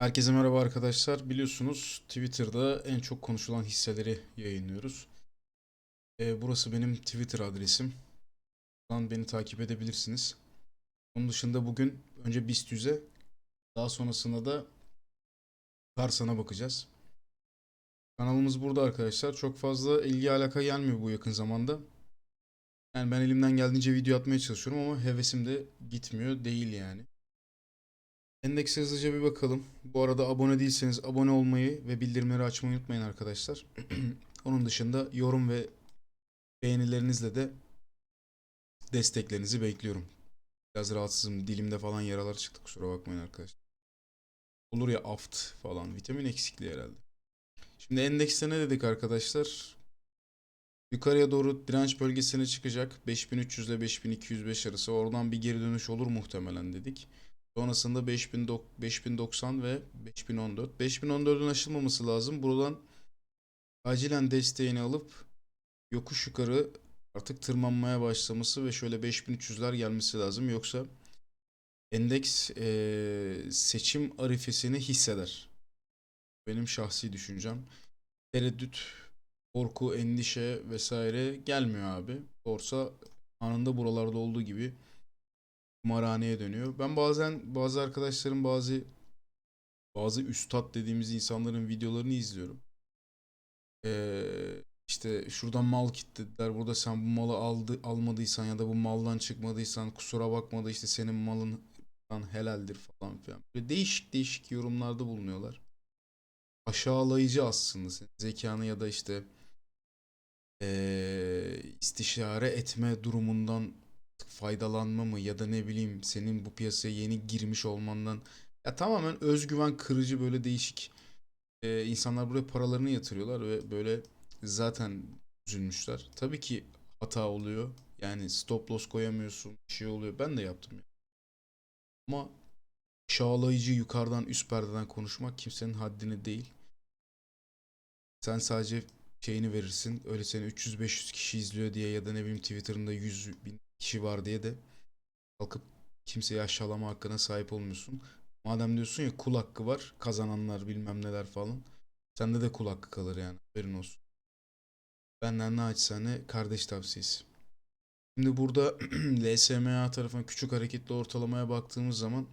Herkese merhaba arkadaşlar. Biliyorsunuz Twitter'da en çok konuşulan hisseleri yayınlıyoruz. Ee, burası benim Twitter adresim. Buradan beni takip edebilirsiniz. Onun dışında bugün önce BIST 100'e daha sonrasında da Tarsan'a bakacağız. Kanalımız burada arkadaşlar. Çok fazla ilgi alaka gelmiyor bu yakın zamanda. Yani ben elimden geldiğince video atmaya çalışıyorum ama hevesim de gitmiyor değil yani. Endekse hızlıca bir bakalım. Bu arada abone değilseniz abone olmayı ve bildirimleri açmayı unutmayın arkadaşlar. Onun dışında yorum ve beğenilerinizle de desteklerinizi bekliyorum. Biraz rahatsızım. Dilimde falan yaralar çıktı. Kusura bakmayın arkadaşlar. Olur ya aft falan. Vitamin eksikliği herhalde. Şimdi endekste ne dedik arkadaşlar? Yukarıya doğru direnç bölgesine çıkacak. 5300 ile 5205 arası. Oradan bir geri dönüş olur muhtemelen dedik. Sonrasında 5000 dok- 5090 ve 5014. 5014'ün aşılmaması lazım. Buradan acilen desteğini alıp yokuş yukarı artık tırmanmaya başlaması ve şöyle 5300'ler gelmesi lazım. Yoksa endeks eee, seçim arifesini hisseder. Benim şahsi düşüncem. Tereddüt, korku, endişe vesaire gelmiyor abi. Borsa anında buralarda olduğu gibi kumarhaneye dönüyor. Ben bazen bazı arkadaşlarım bazı bazı üstad dediğimiz insanların videolarını izliyorum. Ee, işte şuradan mal kilitlediler. Burada sen bu malı aldı almadıysan ya da bu maldan çıkmadıysan kusura bakma da işte senin malın helaldir falan filan. Böyle değişik değişik yorumlarda bulunuyorlar. Aşağılayıcı aslında senin zekanı ya da işte ee, istişare etme durumundan faydalanma mı ya da ne bileyim senin bu piyasaya yeni girmiş olmandan ya tamamen özgüven kırıcı böyle değişik e, insanlar buraya paralarını yatırıyorlar ve böyle zaten üzülmüşler. Tabii ki hata oluyor. Yani stop loss koyamıyorsun. Bir şey oluyor. Ben de yaptım ya. Ama aşağılayıcı yukarıdan üst perdeden konuşmak kimsenin haddine değil. Sen sadece şeyini verirsin. Öyle seni 300-500 kişi izliyor diye ya da ne bileyim Twitter'ında 100 bin kişi var diye de kalkıp kimseyi aşağılama hakkına sahip olmuyorsun. Madem diyorsun ya kul hakkı var, kazananlar bilmem neler falan. Sende de kul hakkı kalır yani. Haberin olsun. Benden naçizane kardeş tavsiyesi. Şimdi burada LSMA tarafına küçük hareketli ortalamaya baktığımız zaman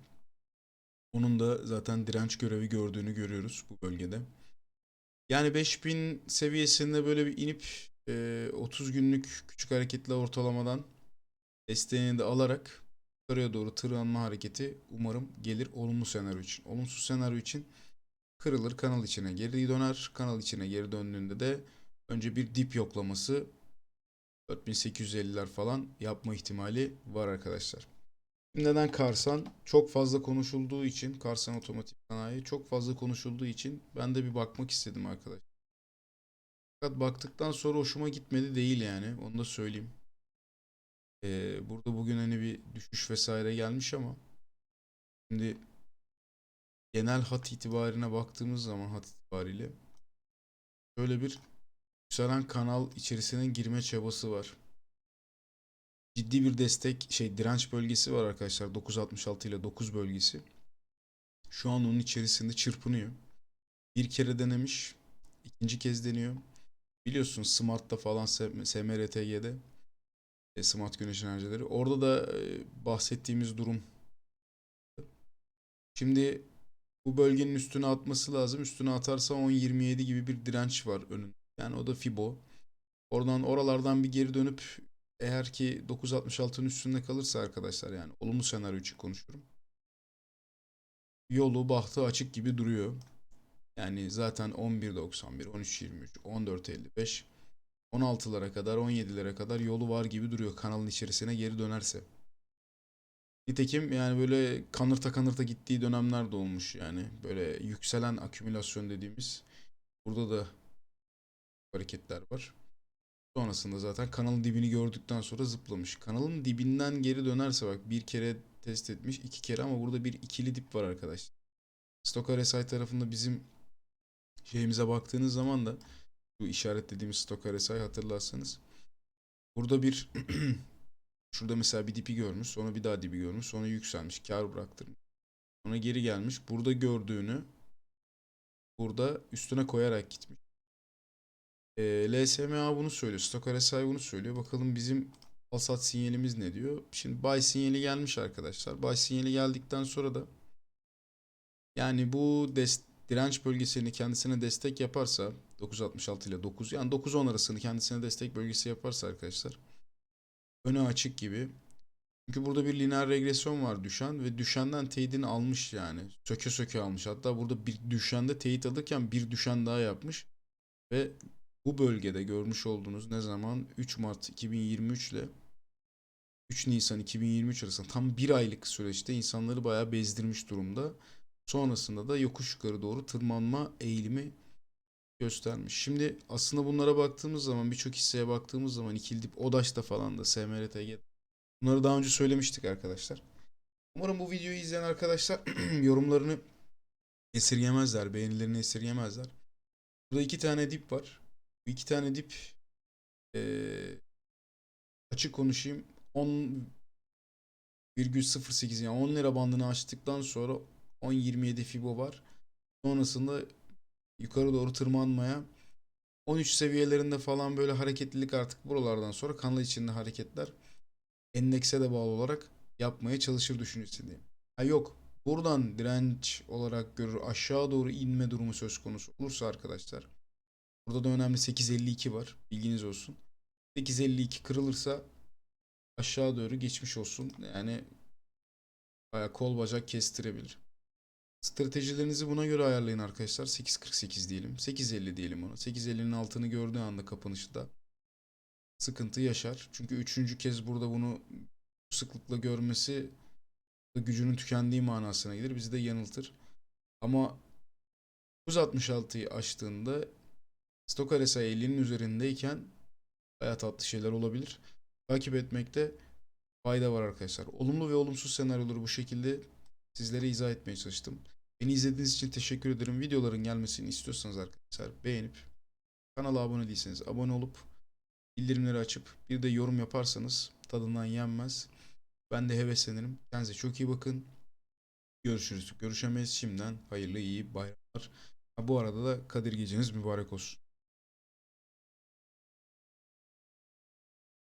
onun da zaten direnç görevi gördüğünü görüyoruz bu bölgede. Yani 5000 seviyesinde böyle bir inip e, 30 günlük küçük hareketli ortalamadan desteğini de alarak yukarıya doğru tırmanma hareketi umarım gelir olumlu senaryo için. Olumsuz senaryo için kırılır kanal içine geri döner. Kanal içine geri döndüğünde de önce bir dip yoklaması 4850'ler falan yapma ihtimali var arkadaşlar. Neden Karsan? Çok fazla konuşulduğu için Karsan Otomotiv Sanayi çok fazla konuşulduğu için ben de bir bakmak istedim arkadaşlar. Fakat baktıktan sonra hoşuma gitmedi değil yani onu da söyleyeyim. Ee, burada bugün hani bir düşüş vesaire gelmiş ama şimdi genel hat itibarine baktığımız zaman hat itibariyle böyle bir yükselen kanal içerisine girme çabası var. Ciddi bir destek şey direnç bölgesi var arkadaşlar 966 ile 9 bölgesi. Şu an onun içerisinde çırpınıyor. Bir kere denemiş, ikinci kez deniyor. Biliyorsun Smart'ta falan SMRTG'de Smart Güneş Enerjileri. Orada da e, bahsettiğimiz durum. Şimdi bu bölgenin üstüne atması lazım. Üstüne atarsa 10.27 gibi bir direnç var önünde. Yani o da Fibo. Oradan oralardan bir geri dönüp eğer ki 9.66'ın üstünde kalırsa arkadaşlar yani olumlu senaryo için konuşuyorum. Yolu bahtı açık gibi duruyor. Yani zaten 11.91, 13.23, 14.55 16'lara kadar 17'lere kadar yolu var gibi duruyor kanalın içerisine geri dönerse. Nitekim yani böyle kanırta kanırta gittiği dönemler de olmuş yani. Böyle yükselen akümülasyon dediğimiz. Burada da hareketler var. Sonrasında zaten kanalın dibini gördükten sonra zıplamış. Kanalın dibinden geri dönerse bak bir kere test etmiş iki kere ama burada bir ikili dip var arkadaşlar. Stock RSI tarafında bizim şeyimize baktığınız zaman da bu işaretlediğimiz stok RSI hatırlarsanız. Burada bir şurada mesela bir dipi görmüş. Sonra bir daha dibi görmüş. Sonra yükselmiş. Kar bıraktırmış. Sonra geri gelmiş. Burada gördüğünü burada üstüne koyarak gitmiş. Ee, LSMA bunu söylüyor. Stock RSI bunu söylüyor. Bakalım bizim al sat sinyalimiz ne diyor. Şimdi buy sinyali gelmiş arkadaşlar. Buy sinyali geldikten sonra da yani bu des- direnç bölgesini kendisine destek yaparsa 9.66 ile 9 yani 9-10 arasını kendisine destek bölgesi yaparsa arkadaşlar önü açık gibi. Çünkü burada bir lineer regresyon var düşen ve düşenden teyidini almış yani. Söke söke almış. Hatta burada bir düşende teyit alırken bir düşen daha yapmış. Ve bu bölgede görmüş olduğunuz ne zaman 3 Mart 2023 ile 3 Nisan 2023 arasında tam bir aylık süreçte insanları bayağı bezdirmiş durumda. Sonrasında da yokuş yukarı doğru tırmanma eğilimi göstermiş. Şimdi aslında bunlara baktığımız zaman birçok hisseye baktığımız zaman İkildip Odaş'ta falan da SMRTG bunları daha önce söylemiştik arkadaşlar. Umarım bu videoyu izleyen arkadaşlar yorumlarını esirgemezler, beğenilerini esirgemezler. Burada iki tane dip var. Bu iki tane dip eee, açık konuşayım 10,08 yani 10 lira bandını açtıktan sonra 10.27 Fibo var. Sonrasında yukarı doğru tırmanmaya 13 seviyelerinde falan böyle hareketlilik artık buralardan sonra kanal içinde hareketler endekse de bağlı olarak yapmaya çalışır düşüncesindeyim. Ha yok buradan direnç olarak görür aşağı doğru inme durumu söz konusu olursa arkadaşlar burada da önemli 8.52 var bilginiz olsun. 8.52 kırılırsa aşağı doğru geçmiş olsun. Yani bayağı kol bacak kestirebilir. Stratejilerinizi buna göre ayarlayın arkadaşlar. 8.48 diyelim. 8.50 diyelim ona. 8.50'nin altını gördüğü anda kapanışta sıkıntı yaşar. Çünkü üçüncü kez burada bunu sıklıkla görmesi gücünün tükendiği manasına gelir. Bizi de yanıltır. Ama 966'yı aştığında Stok RSI 50'nin üzerindeyken bayağı tatlı şeyler olabilir. Takip etmekte fayda var arkadaşlar. Olumlu ve olumsuz senaryoları bu şekilde sizlere izah etmeye çalıştım. Beni izlediğiniz için teşekkür ederim. Videoların gelmesini istiyorsanız arkadaşlar beğenip kanala abone değilseniz abone olup bildirimleri açıp bir de yorum yaparsanız tadından yenmez. Ben de heveslenirim. Kendinize çok iyi bakın. Görüşürüz. Görüşemeyiz. Şimdiden hayırlı iyi bayramlar. Bu arada da Kadir geceniz mübarek olsun.